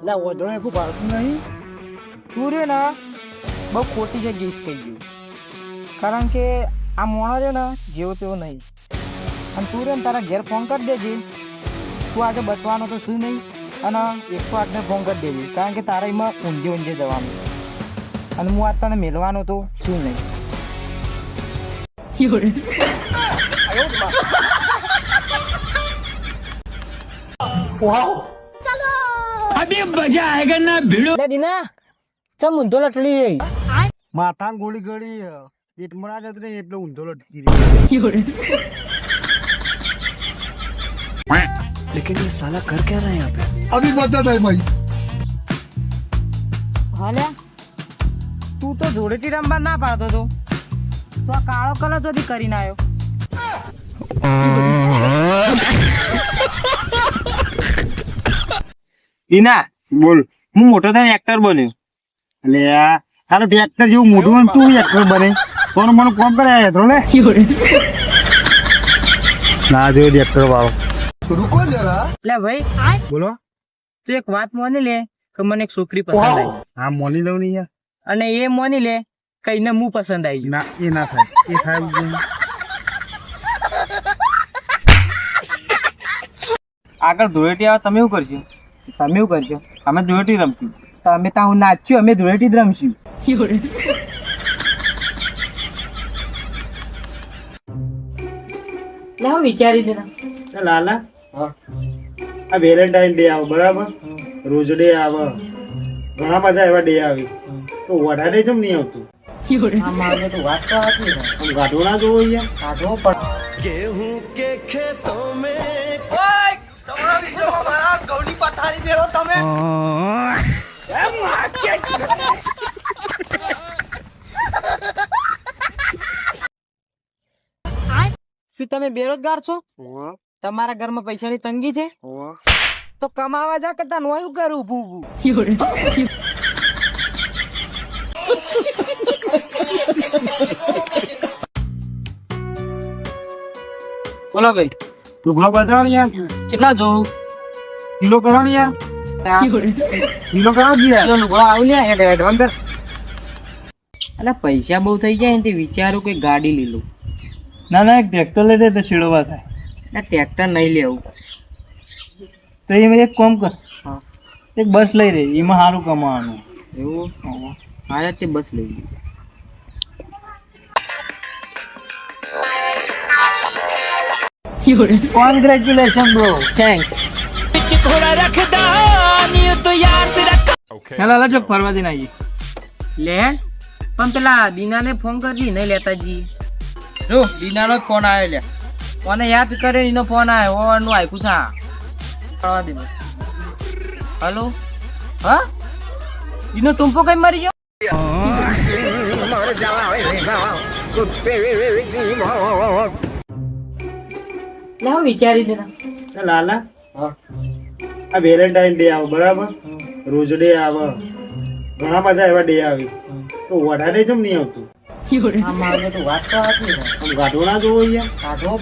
એટલે વધુ એકું ભાડતું નહીં. તું રે ને બહુ ખોટી જગ્યાએ કહી ગયું. કારણ કે આ મોણો રે ને જેવો તેવો નહીં. અને તું રે ને તારા ઘેર ફોન કરી દેજે. તું આજે બચવાનો તો શું નહીં અને એકસો આઠને ફોન કરી દેજે કારણ કે તારા એમાં ઊંધે ઊંધે જવાનું. અને હું આજ તને મેળવાનો તો શું નહીં. એટલે દીના ચમ ઊંધો લટલી રહી માથા ગોળી ગળી પેટમાં ના જતી રહી એટલે ઊંધો લટકી રહી लेकिन ये साला कर क्या रहा है यहाँ पे अभी बता दे भाई હાલ્યા તું તો જોડેથી રમવા ના પાડતો તો તો આ કાળો કલર તો કરીને આવ્યો દીના બોલ. હું મોટો થઈને એક્ટર બન્યો. એટલે તારું એક્ટર જેવું મોઢું હોય તું એક્ટર બને. કોણ મને કોમ કરે હેતરો લે? ના જો એક્ટર વાળો. રૂકો જરા લે ભાઈ બોલો. તું એક વાત મોની લે કે મને એક છોકરી પસંદ આવી. હા મોની લઉં ને અને એ મોની લે કે એને હું પસંદ આવી ના એ ના થાય. એ થાય આગળ ધોળેટી આવે તમે શું કરજો તમે એવું કરજો. અમે ધૂળેટી રમશું. તમે ત્યાં હું નાચ્યું અમે ધૂળેટી જ રમશું. ના વિચારી દે લાલા. આ વેલેન્ટાઇન ડે આવે બરાબર? રોજ ડે આવે. ઘણા બધા એવા ડે આવે. તો વધારે જેમ નહીં આવતું. આ મારે તો વાત તો હતી ને. આમ ગાઢો ના જોવો યાર કાઢવો પડે શું તમે બેરોજગાર છો? તમારા ઘરમાં પૈસાની તંગી છે? તો કમાવા જા કે તને હું કરું ઊભું બોલો ભાઈ. તું બતાવો બધા કેટલા જોઉં? કિલો કરો ને યાર. કિલો કરો યાર. અલા પૈસા બહુ થઈ જાય ને વિચારું કે ગાડી લઈ લઉં. ના ના એક ટ્રેક્ટર લઈ લે તો શેડવા થાય. ના ટ્રેક્ટર નહીં લેવું. તો એમ એક કોમ કર. એક બસ લઈ રહી એમાં સારું કમાવાનું. એવું? હા. તે બસ લઈ લઉં કોંગ્રેચ્યુલેશન બ્રો થેન્ક્સ ચાલો હાલો ચોક ફરવા દે નાઈ. લે પણ પેલા દીનાને ફોન કરજી નહીં લેતા જી. જો દીનાનો જ ફોન આવ્યો લે. મને યાદ કરે એનો ફોન આવ્યો ઓનું આયકું છે ફરવા દે હલો? હા? દીનો ટુંપો કઈ મરી ગયો? ના વિચારી દે એ લાલા આ વેલેન્ટાઇન ડે આવે બરાબર? રોજ ડે આવે. ઘણા બધા એવા ડે આવે. તો વધારે જેમ નહીં આવતું. આ તો વાત તો હતી ગાઢો ના જોવો અહીંયા. પડે